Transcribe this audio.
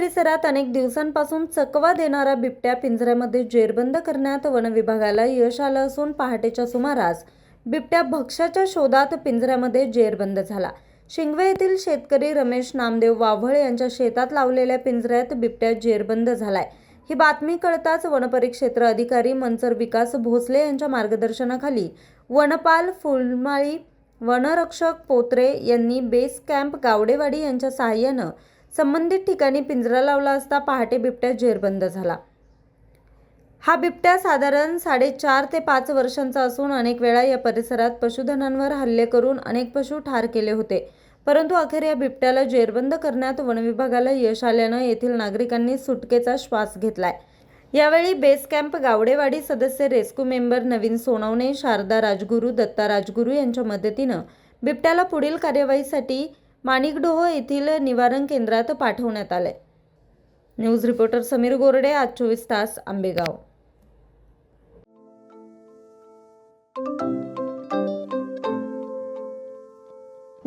परिसरात अनेक दिवसांपासून चकवा देणारा बिबट्या पिंजऱ्यामध्ये जेरबंद करण्यात वन विभागाला यश आलं असून पहाटेच्या सुमारास बिबट्या भक्ष्याच्या शोधात पिंजऱ्यामध्ये जेरबंद झाला. शिंगवे येथील शेतकरी रमेश नामदेव वाव्हळ यांच्या शेतात लावलेल्या पिंजऱ्यात बिबट्या जेरबंद झालाय. ही बातमी कळताच वनपरिक्षेत्र अधिकारी मंचर विकास भोसले यांच्या मार्गदर्शनाखाली वनपाल फुलमाळी वनरक्षक पोत्रे यांनी बेस कॅम्प गावडेवाडी यांच्या सहाय्यानं संबंधित ठिकाणी पिंजरा लावला असता पहाटे बिबट्या जेरबंद झाला. हा बिबट्या साधारण साडेचार ते पाच वर्षांचा असून अनेक वेळा या परिसरात पशुधनांवर हल्ले करून अनेक पशु ठार केले होते. परंतु अखेर या बिबट्याला जेरबंद करण्यात वनविभागाला यश आल्यानं येथील नागरिकांनी सुटकेचा श्वास घेतलाय. यावेळी बेस कॅम्प गावडेवाडी सदस्य रेस्क्यू मेंबर नवीन सोनवणे शारदा राजगुरू दत्ता राजगुरू यांच्या मदतीनं बिबट्याला पुढील कार्यवाहीसाठी माणिकडोह येथील निवारण केंद्रात पाठवण्यात आले न्यूज रिपोर्टर समीर गोरडे आज चोवीस तास आंबेगाव.